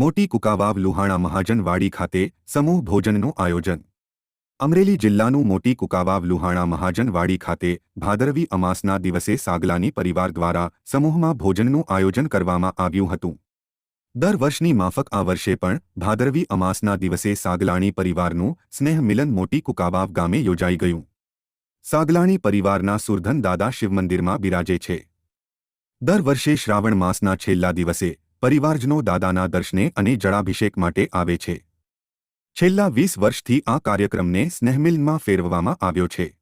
મોટી કુકાવાવ લુહાણા મહાજનવાડી ખાતે સમૂહ ભોજનનું આયોજન. અમરેલી જિલ્લાનું મોટી કુકાવાવ લુહાણા મહાજનવાડી ખાતે ભાદરવી અમાસના દિવસે સાગલાની પરિવાર દ્વારા સમૂહમાં ભોજનનું આયોજન કરવામાં આવ્યું હતું. દર વર્ષની માફક આ વર્ષે પણ ભાદરવી અમાસના દિવસે સાગલાણી પરિવારનું સ્નેહ મિલન મોટી કુકાવાવ ગામે યોજાઈ ગયું. સાગલાણી પરિવારના સુરધન દાદા શિવમંદિરમાં બિરાજે છે. દર વર્ષે શ્રાવણ માસના છેલ્લા દિવસે પરિવારજનો દાદાના દર્શને અને જળાભિષેક માટે આવે છે. છેલ્લા વીસ વર્ષથી આ કાર્યક્રમને સ્નેહમિલમાં ફેરવવામાં આવ્યો છે.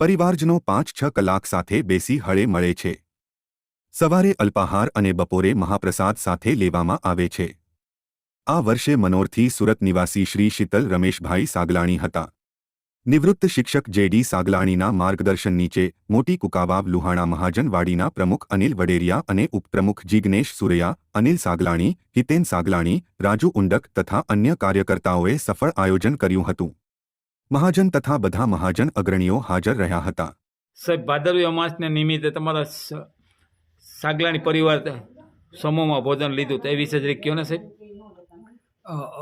પરિવારજનો પાંચ છ કલાક સાથે બેસી હળે મળે છે. સવારે અલ્પાહાર અને બપોરે મહાપ્રસાદ સાથે લેવામાં આવે છે. આ વર્ષે મનોરથી સુરત નિવાસી શ્રી શીતલ રમેશભાઈ સાગલાણી હતા. નિવૃત્ત શિક્ષક જેડી સાગલાણીના માર્ગદર્શન નીચે મોટી કુકાવાવ લુહાણા મહાજનવાડીના પ્રમુખ અનિલ વડેરિયા અને ઉપપ્રમુખ જિગ્નેશ સુરૈયા અનિલ સાગલાણી હિતેન સાગલાણી રાજુ ઉંડક તથા અન્ય કાર્યકર્તાઓએ સફળ આયોજન કર્યું હતું. મહાજન તથા બધા મહાજન અગ્રણીઓ હાજર રહ્યા હતા. સાહેબ ભાદરવી અમાસને નિમિત્તે તમારા સાગલાણી પરિવાર સમૂહમાં ભોજન લીધું તે વિશે જ કયો ને સાહેબ?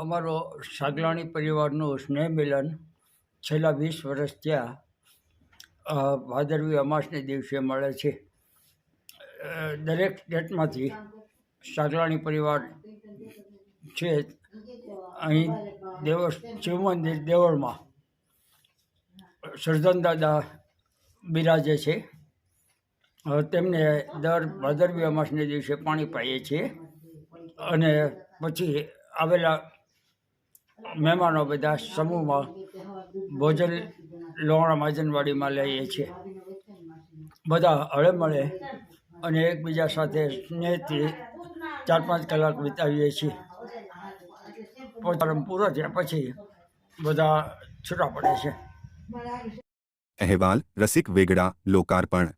અમારો સાગલાણી પરિવારનું સ્નેહ મિલન છેલ્લા વીસ વર્ષ ત્યાં ભાદરવી અમાસને દિવસે મળે છે. દરેક સ્ટેટમાંથી સાગલાણી પરિવાર છે. અહીં દેવ શિવ મંદિર દેવળમાં સર્જન દાદા બિરાજે છે. તેમને દર ભાદરવી અમાસને દિવસે પાણી પાઈએ છીએ. અને પછી આવેલા મહેમાનો બધા સમૂહમાં ભોજન લોહાણા માજનવાડીમાં લઈએ છીએ. બધા હળે મળે અને એકબીજા સાથે સ્નેહથી ચાર પાંચ કલાક વિતાવીએ છીએ. પોતાનો પૂરો થયા પછી બધા છૂટા પડે છે. અહેવાલ રસિક વેગડા, લોકાર્પણ.